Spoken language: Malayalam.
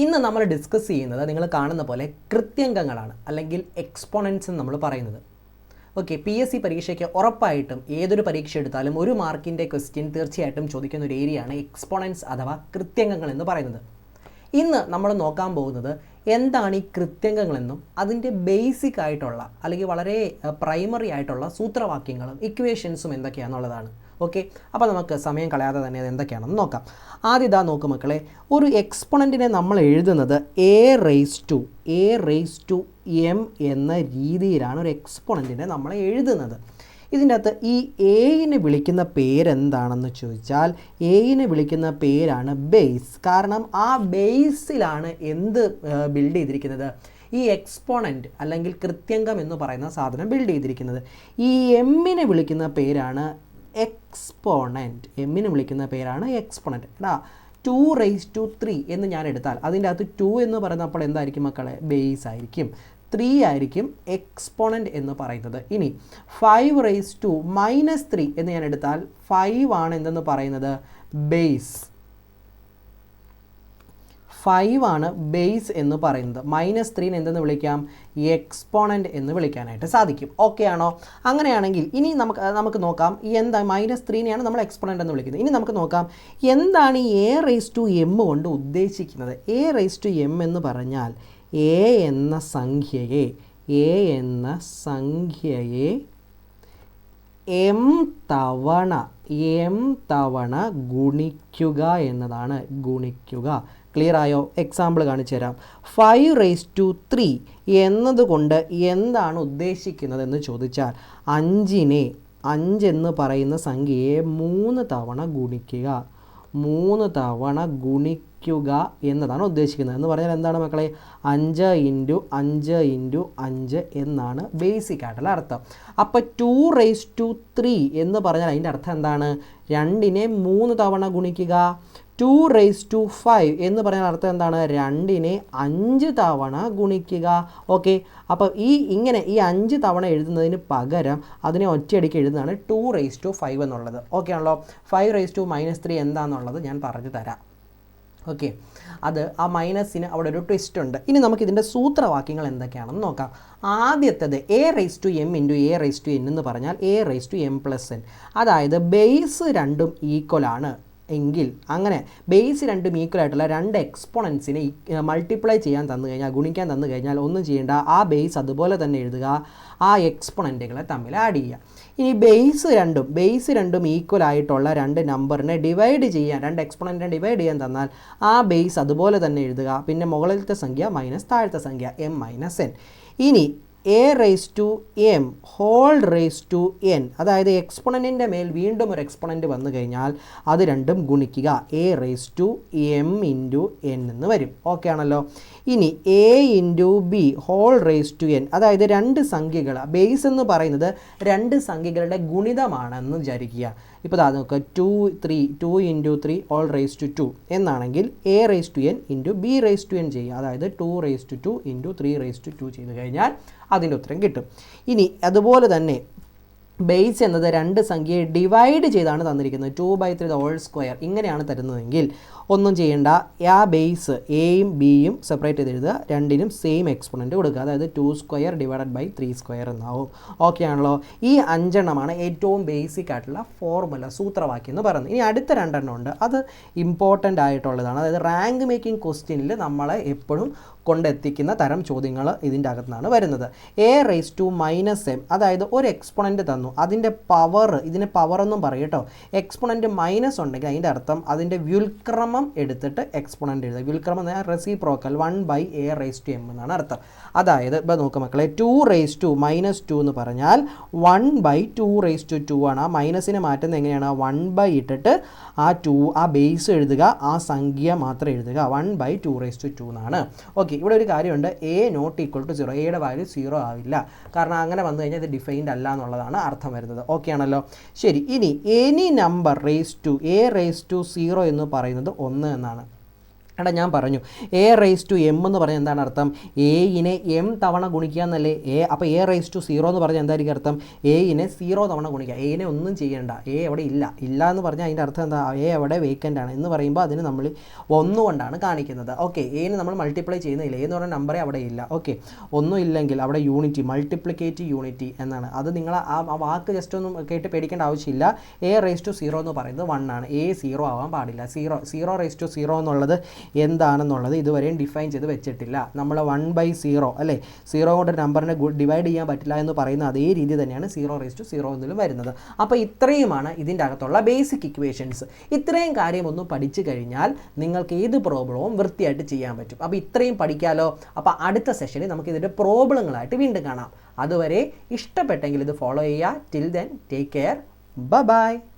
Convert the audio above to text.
ഇന്ന് നമ്മൾ ഡിസ്കസ് ചെയ്യുന്നത് നിങ്ങൾ കാണുന്ന പോലെ കൃത്യംഗങ്ങളാണ് അല്ലെങ്കിൽ എക്സ്പോണൻസ് എന്ന് നമ്മൾ പറയുന്നത്. ഓക്കെ പി എസ് സി പരീക്ഷയ്ക്ക് ഉറപ്പായിട്ടും ഏതൊരു പരീക്ഷ എടുത്താലും ഒരു മാർക്കിന്റെ ക്വസ്റ്റ്യൻ തീർച്ചയായിട്ടും ചോദിക്കുന്ന ഒരു ഏരിയയാണ് എക്സ്പോണൻസ് അഥവാ കൃത്യംഗങ്ങൾ എന്ന് പറയുന്നത്. ഇന്ന് നമ്മൾ നോക്കാൻ പോകുന്നത് എന്താണ് ഈ കൃത്യംഗങ്ങളെന്നും അതിന്റെ ബേസിക് ആയിട്ടുള്ള അല്ലെങ്കിൽ വളരെ പ്രൈമറി ആയിട്ടുള്ള സൂത്രവാക്യങ്ങളും ഇക്വേഷൻസും എന്തൊക്കെയാണെന്നുള്ളതാണ് ഓക്കെ? അപ്പോൾ നമുക്ക് സമയം കളയാതെ തന്നെ അത് എന്തൊക്കെയാണെന്ന് നോക്കാം. ആദ്യം ഇതാ നോക്ക് മക്കളെ ഒരു എക്സ്പൊണന്റിനെ നമ്മൾ എഴുതുന്നത് a raise to a raise to m എന്ന രീതിയിലാണ് ഒരു എക്സ്പൊണന്റിനെ നമ്മൾ എഴുതുന്നത്. ഇതിന്റെ അകത്ത് ഈ എയിനെ വിളിക്കുന്ന പേരെന്താണെന്ന് ചോദിച്ചാൽ എയിനെ വിളിക്കുന്ന പേരാണ് ബേസ് കാരണം ആ ബേസിലാണ് എന്ത് ബിൽഡ് ചെയ്തിരിക്കുന്നത്? ഈ എക്സ്പോണന്റ് അല്ലെങ്കിൽ കൃത്യംഗം എന്ന് പറയുന്ന സാധനം ബിൽഡ് ചെയ്തിരിക്കുന്നത്. ഈ എമ്മിനെ വിളിക്കുന്ന പേരാണ് എക്സ്പോണന്റ് എമ്മിനെ വിളിക്കുന്ന പേരാണ് എക്സ്പോണന്റ് എടാ ടു റേസ് ടു ത്രീ എന്ന് ഞാൻ എടുത്താൽ അതിന്റെ അകത്ത് ടു എന്ന് പറയുന്നപ്പോൾ എന്തായിരിക്കും മക്കളെ? ബേസ് ആയിരിക്കും. ത്രീ ആയിരിക്കും എക്സ്പോണന്റ് എന്ന് പറയുന്നത്. ഇനി five raise to minus three എന്ന് ഞാൻ എടുത്താൽ ഫൈവ് ആണ് എന്തെന്ന് പറയുന്നത്? ബേസ് ഫൈവ് ആണ് ബേസ് എന്ന് പറയുന്നത്. മൈനസ് ത്രീനെ എന്തെന്ന് വിളിക്കാം? എക്സ്പോണന്റ് എന്ന് വിളിക്കാനായിട്ട് സാധിക്കും. ഓക്കെ ആണോ? അങ്ങനെയാണെങ്കിൽ ഇനി നമുക്ക് നമുക്ക് നോക്കാം. എന്താ മൈനസ് ത്രീനെയാണ് നമ്മൾ എക്സ്പോണന്റ് എന്ന് വിളിക്കുന്നത്. ഇനി നമുക്ക് നോക്കാം. എന്താണ് ഈ എ റേസ് ടു എം കൊണ്ട് ഉദ്ദേശിക്കുന്നത്? എ റേസ് ടു എം എന്ന് പറഞ്ഞാൽ എ എന്ന സംഖ്യയെ എ എന്ന സംഖ്യയെ എം തവണ എം തവണ ഗുണിക്കുക എന്നതാണ് ഗുണിക്കുക. ക്ലിയർ ആയോ എക്സാമ്പിൾ കാണിച്ചു തരാം. ഫൈവ് റേസ് ടു ത്രീ എന്നതുകൊണ്ട് എന്താണ് ഉദ്ദേശിക്കുന്നത് എന്ന് ചോദിച്ചാൽ അഞ്ചിനെ അഞ്ചെന്ന് പറയുന്ന സംഖ്യയെ മൂന്ന് തവണ ഗുണിക്കുക. മൂന്ന് തവണ ഗുണിക്കുക എന്നതാണ് ഉദ്ദേശിക്കുന്നത്. എന്ന് പറഞ്ഞാൽ എന്താണ് മക്കളെ? അഞ്ച് ഇന്റു അഞ്ച് ഇന്റു അഞ്ച് എന്നാണ് ബേസിക് ആയിട്ടുള്ള അർത്ഥം. അപ്പോൾ ടു റേസ് ടു ത്രീ എന്ന് പറഞ്ഞാൽ അതിന്റെ അർത്ഥം എന്താണ്? രണ്ടിനെ മൂന്ന് തവണ ഗുണിക്കുക. ടു റേസ് ടു ഫൈവ് എന്ന് പറഞ്ഞാൽ അർത്ഥം എന്താണ്? രണ്ടിനെ അഞ്ച് തവണ ഗുണിക്കുക. ഓക്കെ അപ്പോൾ ഈ ഇങ്ങനെ ഈ അഞ്ച് തവണ എഴുതുന്നതിന് പകരം അതിനെ ഒറ്റയടിക്ക് എഴുതുന്നതാണ് ടു റേസ് ടു ഫൈവ് എന്നുള്ളത്. ഓക്കെ ആണല്ലോ? Five raise to minus three എന്താണെന്നുള്ളത് ഞാൻ പറഞ്ഞു തരാം. ഓക്കെ അത് ആ മൈനസിന് അവിടെ ഒരു ട്വിസ്റ്റ് ഉണ്ട്. ഇനി നമുക്ക് ഇതിന്റെ സൂത്രവാക്യങ്ങൾ എന്തൊക്കെയാണെന്ന് നോക്കാം. ആദ്യത്തേത് a raise to m into a raise to n എന്ന് പറഞ്ഞാൽ a raise to m plus n അതായത് ബേസ് രണ്ടും ഈക്വൽ ആണ്. എങ്കിൽ അങ്ങനെ ബേസ് രണ്ടും ഈക്വൽ ആയിട്ടുള്ള രണ്ട് എക്സ്പോണൻസിനെ മൾട്ടിപ്ലൈ ചെയ്യാൻ തന്നു കഴിഞ്ഞാൽ ഗുണിക്കാൻ തന്നു കഴിഞ്ഞാൽ ഒന്നും ചെയ്യേണ്ട ആ ബേസ് അതുപോലെ തന്നെ എഴുതുക ആ എക്സ്പോണന്റുകളെ തമ്മിൽ ആഡ് ചെയ്യുക. ഇനി ബേസ് രണ്ടും ബേസ് രണ്ടും ഈക്വൽ ആയിട്ടുള്ള രണ്ട് നമ്പറിനെ ഡിവൈഡ് ചെയ്യാൻ രണ്ട് എക്സ്പോണന്റിനെ ഡിവൈഡ് ചെയ്യാൻ തന്നാൽ ആ ബേസ് അതുപോലെ തന്നെ എഴുതുക പിന്നെ മുകളിലത്തെ സംഖ്യ മൈനസ് താഴത്തെ സംഖ്യ എം മൈനസ് എൻ ഇനി a raise to m whole raise to n അതായത് എക്സ്പൊണന്റിന്റെ മേൽ വീണ്ടും ഒരു എക്സ്പൊണന്റ് വന്നു കഴിഞ്ഞാൽ അത് രണ്ടും ഗുണിക്കുക. A raise to m into n എന്ന് വരും. ഓക്കെ ആണല്ലോ? ഇനി a into b whole raise to n അതായത് രണ്ട് സംഖ്യകൾ. ബേസ് എന്ന് പറയുന്നത് രണ്ട് സംഖ്യകളുടെ ഗുണിതമാണെന്ന് വിചാരിക്കുക. ഇപ്പോൾ അത് നോക്കുക two three two into three whole raise to two എന്നാണെങ്കിൽ a raise to n into b raise to n ചെയ്യുക. അതായത് two raise to two into three raise to two ചെയ്ത് കഴിഞ്ഞാൽ അതിന്റെ ഉത്തരം കിട്ടും. ഇനി അതുപോലെ തന്നെ ബേസ് എന്നത് രണ്ട് സംഖ്യയെ ഡിവൈഡ് ചെയ്താണ് തന്നിരിക്കുന്നത്. Two by three the whole square ഇങ്ങനെയാണ് തരുന്നതെങ്കിൽ ഒന്നും ചെയ്യേണ്ട. ആ ബേസ് എയും ബിയും സെപ്പറേറ്റ് ചെയ്ത് എഴുതുക. രണ്ടിനും സെയിം എക്സ്പോണന്റ് കൊടുക്കുക. അതായത് two square divided by three square എന്നാവും. ഓക്കെ ആണല്ലോ? ഈ അഞ്ചെണ്ണമാണ് ഏറ്റവും ബേസിക് ആയിട്ടുള്ള ഫോർമുല സൂത്രവാക്യം എന്ന് പറയുന്നത്. ഇനി അടുത്ത രണ്ടെണ്ണം ഉണ്ട്. അത് ഇമ്പോർട്ടന്റ് ആയിട്ടുള്ളതാണ്. അതായത് റാങ്ക് മേക്കിംഗ് ക്വസ്റ്റ്യനിൽ നമ്മളെ എപ്പോഴും കൊണ്ടെത്തിക്കുന്ന തരം ചോദ്യങ്ങൾ ഇതിന്റെ അകത്തുനിന്നാണ് വരുന്നത്. A raise to minus m അതായത് ഒരു എക്സ്പൊണന്റ് തന്നു. അതിന്റെ പവർ ഇതിന് പവർ എന്നും പറയും കേട്ടോ. എക്സ്പൊണന്റ് മൈനസ് ഉണ്ടെങ്കിൽ അതിന്റെ അർത്ഥം അതിന്റെ വ്യുൽക്രമം എടുത്തിട്ട് എക്സ്പോണന്റ് എഴുതുക. വിൽക്രമം എന്ന് പറഞ്ഞാൽ reciprocal one by a raise to m എന്നാണ് അർത്ഥം. അതായത് ഇപ്പോൾ നോക്ക് മക്കളെ two raise to minus two എന്ന് പറഞ്ഞാൽ one by two raise to two ആണ്. ആ മൈനസിനെ മാറ്റുന്നത് എങ്ങനെയാണ്? വൺ ബൈ ഇട്ടിട്ട് ആ ടു ആ ബേസ് എഴുതുക ആ സംഖ്യ മാത്രം എഴുതുക. One by two raise to two എന്നാണ്. ഓക്കെ ഇവിടെ ഒരു കാര്യമുണ്ട്. A not equal to zero എയുടെ വാല്യൂ സീറോ ആവില്ല. കാരണം അങ്ങനെ വന്നു കഴിഞ്ഞാൽ ഇത് ഡിഫൈൻഡ് അല്ല എന്നുള്ളതാണ് അർത്ഥം വരുന്നത്. ഓക്കെ ആണല്ലോ? ശരി ഇനി any number raise to a raise to zero എന്ന് പറയുന്നത് ഒന്ന് എന്നാണ്. എടാ ഞാൻ പറഞ്ഞു. എ റേസ് ടു എം എന്ന് പറഞ്ഞാൽ എന്താണ് അർത്ഥം? എയിനെ എം തവണ ഗുണിക്കുക എന്നല്ലേ? എ അപ്പോൾ എ റേസ് ടു സീറോ എന്ന് പറഞ്ഞാൽ എന്തായിരിക്കും അർത്ഥം? എയിനെ സീറോ തവണ ഗുണിക്കുക. എയിനെ ഒന്നും ചെയ്യേണ്ട. എ അവിടെ ഇല്ല. ഇല്ല എന്ന് പറഞ്ഞാൽ അതിന്റെ അർത്ഥം എന്താ? എ അവിടെ വേക്കന്റ് ആണ് എന്ന് പറയുമ്പോൾ അതിന് നമ്മൾ ഒന്നുകൊണ്ടാണ് കാണിക്കുന്നത്. ഓക്കെ എയിനെ നമ്മൾ മൾട്ടിപ്ലൈ ചെയ്യുന്നില്ല. എന്ന് പറഞ്ഞ നമ്പറേ അവിടെ ഇല്ല. ഓക്കെ ഒന്നും ഇല്ലെങ്കിൽ അവിടെ യൂണിറ്റി മൾട്ടിപ്ലിക്കേറ്റ് യൂണിറ്റി എന്നാണ്. അത് നിങ്ങൾ ആ വാക്ക് ജസ്റ്റ് ഒന്നും കേട്ട് പേടിക്കേണ്ട ആവശ്യമില്ല. എ റേസ് ടു സീറോ എന്ന് പറയുന്നത് വൺ ആണ്. എ സീറോ ആവാൻ പാടില്ല. Zero zero raise to zero എന്നുള്ളത് എന്താണെന്നുള്ളത് ഇതുവരെയും ഡിഫൈൻ ചെയ്ത് വെച്ചിട്ടില്ല. നമ്മൾ വൺ ബൈ സീറോ അല്ലേ? സീറോ കൊണ്ട് നമ്പറിനെ ഡിവൈഡ് ചെയ്യാൻ പറ്റില്ല എന്ന് പറയുന്ന അതേ രീതി തന്നെയാണ് സീറോ റേസ് ടു സീറോ എന്നതിലും വരുന്നത്. അപ്പോൾ ഇത്രയുമാണ് ഇതിന്റെ അകത്തുള്ള ബേസിക് ഇക്വേഷൻസ് ഇത്രയും കാര്യം ഒന്ന് പഠിച്ചു കഴിഞ്ഞാൽ നിങ്ങൾക്ക് ഏത് പ്രോബ്ലവും വൃത്തിയായിട്ട് ചെയ്യാൻ പറ്റും. അപ്പോൾ ഇത്രയും പഠിക്കാലോ. അപ്പോൾ അടുത്ത സെഷനിൽ നമുക്ക് ഇതിന്റെ പ്രോബ്ലങ്ങളായിട്ട് വീണ്ടും കാണാം. അതുവരെ ഇഷ്ടപ്പെട്ടെങ്കിൽ ഇത് ഫോളോ ചെയ്യുക. Till then take care bye